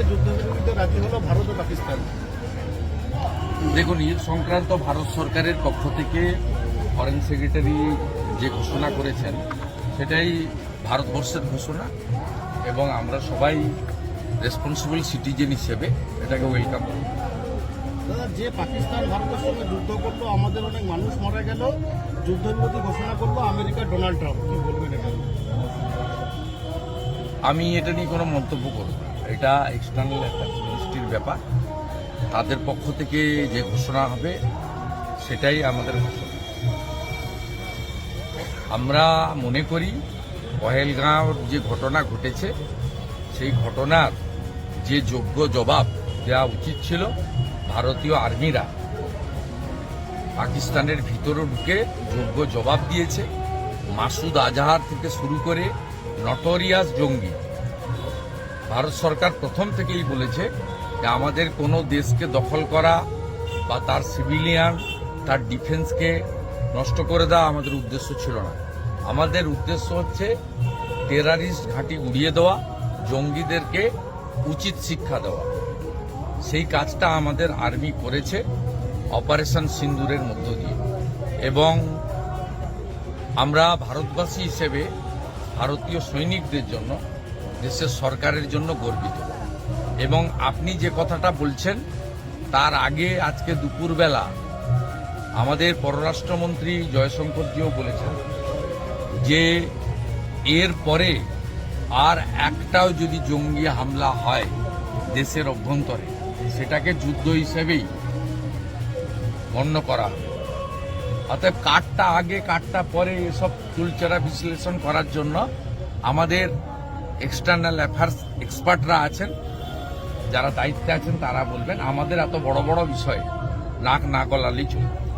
সঙ্গে যুদ্ধবিরতিতে রাজি হলো ভারত ও পাকিস্তান। দেখুন ঈদ সংক্রান্ত ভারত সরকারের পক্ষ থেকে ফরেন সেক্রেটারি যে ঘোষণা করেছেন সেটাই ভারতবর্ষের ঘোষণা এবং আমরা সবাই রেসপন্সিবল সিটিজেন হিসেবে এটাকে ওয়েলকাম করি। যে পাকিস্তান ভারতের সঙ্গে যুদ্ধ করল আমাদের অনেক মানুষ মারা গেল। যুদ্ধবিরতি ঘোষণা করল আমেরিকা ডোনাল্ড ট্রাম্প। কি বলবেন এটা? আমি এটা নিয়ে কোনো মন্তব্য করব না। এটা এক্সটার্নাল একটা মিনিস্ট্রির ব্যাপার। তাদের পক্ষ থেকে যে ঘোষণা হবে, সেটাই আমাদের ঘোষণা। আমরা মনে করি পহেলগাঁও যে ঘটনা ঘটেছে, সেই ঘটনার যে যোগ্য জবাব দেওয়া উচিত ছিল ভারতীয় আর্মিরা। পাকিস্তানের ভিতরে ঢুকে যোগ্য জবাব দিয়েছে। মাসুদ আজাহার থেকে শুরু করে নটোরিয়াস জঙ্গি। ভারত সরকার প্রথম থেকেই বলেছে যে আমাদের কোনো দেশকে দখল করা বা তার সিভিলিয়ান তার ডিফেন্সকে নষ্ট করে দেওয়া আমাদের উদ্দেশ্য ছিল না। আমাদের উদ্দেশ্য হচ্ছে টেরারিস্ট ঘাঁটি উড়িয়ে দেওয়া, জঙ্গিদেরকে উচিত শিক্ষা দেওয়া। সেই কাজটা আমাদের আর্মি করেছে অপারেশন সিন্দুরের মধ্য দিয়ে। এবং আমরা ভারতবাসী হিসেবে ভারতীয় সৈনিকদের জন্য দেশের সরকারের জন্য গর্বিত। এবং আপনি যে কথাটা বলছেন, তার আগে আজকে দুপুরবেলা আমাদের পররাষ্ট্রমন্ত্রী জয়শঙ্করজিও বলেছেন যে এর পরে আর একটাও যদি জঙ্গি হামলা হয় দেশের অভ্যন্তরে, সেটাকে যুদ্ধ হিসেবেই গণ্য করা হবে। অতএব কাঠটা আগে, কাঠটা পরে এসব চুলচেরা বিশ্লেষণ করার জন্য আমাদের এক্সটার্নাল অ্যাফেয়ার্স এক্সপার্টরা আছেন, যারা দায়িত্বে আছেন, তারা বলবেন, আমাদের এত বড় বড় বিষয় নাক না গলালি চলবে।